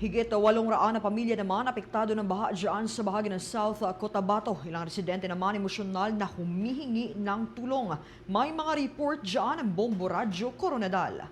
Higit walong raan na pamilya naman apektado ng baha dyan sa bahagi ng South Cotabato. Ilang residente naman emosyonal na humihingi ng tulong. May mga report dyan ng Bombo Radyo Coronadal.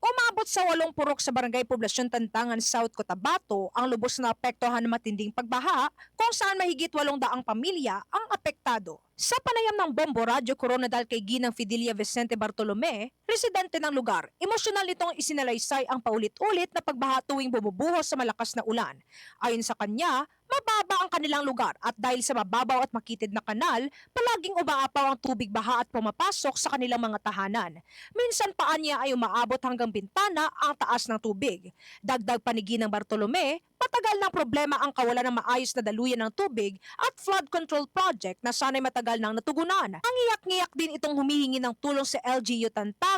Umabot sa walong purok sa barangay Poblasyon Tantangan, South Cotabato ang lubos na apektuhan ng matinding pagbaha kung saan mahigit walong daang pamilya ang apektado. Sa panayam ng Bombo Radyo Coronadal kay Ginang Fidelia Vicente Bartolome, residente ng lugar, emosyonal nitong isinalaysay ang paulit-ulit na pagbaha tuwing bumubuhos sa malakas na ulan. Ayon sa kanya, mababa ang kanilang lugar at dahil sa mababaw at makitid na kanal, palaging umaapaw ang tubig baha at pumapasok sa kanilang mga tahanan. Minsan pa niya ay umaabot hanggang bintana ang taas ng tubig. Dagdag panigi ng Bartolome, patagal ng problema ang kawalan ng maayos na daluyan ng tubig at flood control project na sana'y matagal nang natugunan. Ang iyak-ngiyak din itong humihingi ng tulong sa LGU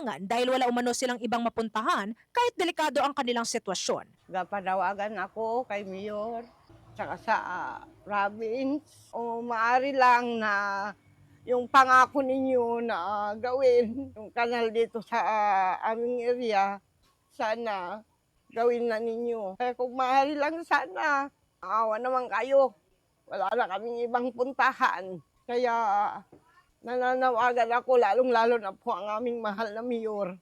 Tantangan dahil wala umano silang ibang mapuntahan kahit delikado ang kanilang sitwasyon. Gapanawagan ako kay Mayor, tsaka sa ah, province. O maari lang na yung pangako ninyo na ah, gawin, yung kanal dito sa ah, aming area, sana gawin na ninyo. Kaya kung maaari lang sana, awa naman kayo. Wala na kaming ibang puntahan. Kaya nananawagan ako, lalong-lalo na po ang aming mahal na Mayor.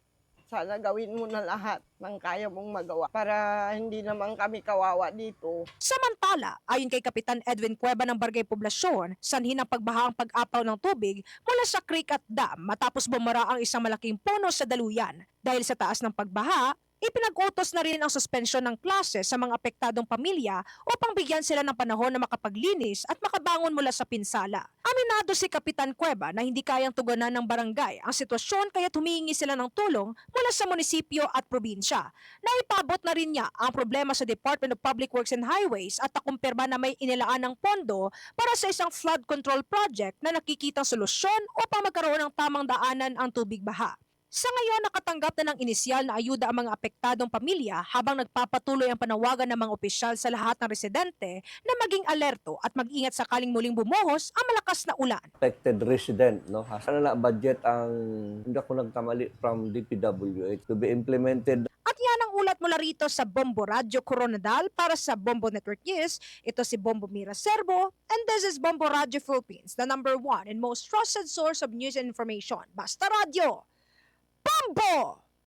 Sana gawin mo na lahat ng kaya mong magawa para hindi naman kami kawawa dito. Samantala, ayon kay Kapitan Edwin Cueva ng Barangay Poblasyon, sanhin ang pagbaha ang pag-apaw ng tubig mula sa creek at dam matapos bumara ang isang malaking puno sa daluyan. Dahil sa taas ng pagbaha, ipinag-utos na rin ang suspensyon ng klase sa mga apektadong pamilya upang bigyan sila ng panahon na makapaglinis at makabangon mula sa pinsala. Aminado si Kapitan Cueva na hindi kayang tugunan ng barangay ang sitwasyon kaya humihingi sila ng tulong mula sa munisipyo at probinsya. Naipabot na rin niya ang problema sa Department of Public Works and Highways at nakumpirma na may inilaan ng pondo para sa isang flood control project na nakikitang solusyon upang magkaroon ng tamang daanan ang tubig baha. Sa ngayon, nakatanggap na ng inisyal na ayuda ang mga apektadong pamilya habang nagpapatuloy ang panawagan ng mga opisyal sa lahat ng residente na maging alerto at mag-ingat sakaling muling bumuhos ang malakas na ulan. affected resident no sana na budget ang hindi ako nagkamali from DPWH to be implemented At yan ang ulat mula rito sa Bombo Radyo Coronadal para sa Bombo Network News. Ito si Bombo Mira Serbo and this is Bombo Radyo Philippines, the number one and most trusted source of news and information. Basta Radio! Bombo!